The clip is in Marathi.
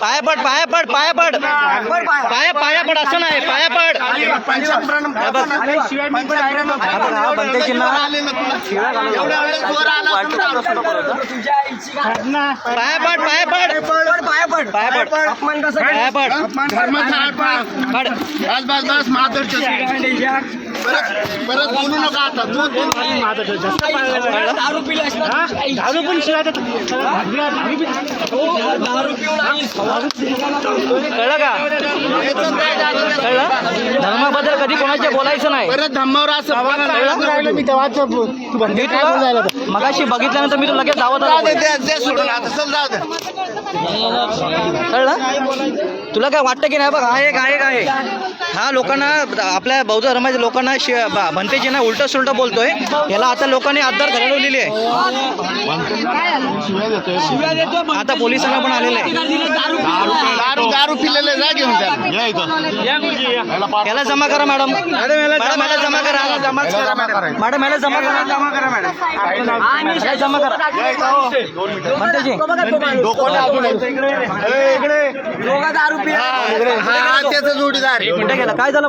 पाया पड पाया पड पाया पड। पाया पाया पड असं नाही पाया पड। हे. हा हा पाया पड पाया पड। पाया पड। पाया पड। पाया पड पड बस बस बस माधुरच्या परत परत बोलू नका आता तू दारू पण शिवाय देतात. कळलं का? कळलं? धर्माबद्दल कधी कोणाच्या बोलायचं नाही. परत धम्मावर असं मी तेव्हाच तू मी तुला मगाशी बघितल्यानंतर मी तुला लगेच धावत जाऊ आलो दे दे- दे सोडून आता चल जाऊ दे. कळलं? तुला काय वाटतं की नाही? बघ हा एक आहे आहे हा लोकांना आपल्या बौद्ध धर्माच्या लोकांना शि भंतेजी ना उलट सुलट बोलतोय. याला आता लोकांनी आधार घडवलेली आहे. आता पोलिसांना पण आलेलं आहे. पिलेले जा घेऊन त्याला. याला जमा करा मॅडम. मॅडम याला जमा करा. मॅडम. याला जमा करा. जमा करा मॅडम. जमा करा. भंतेजी हा त्याचा जोडीदार. काय झालं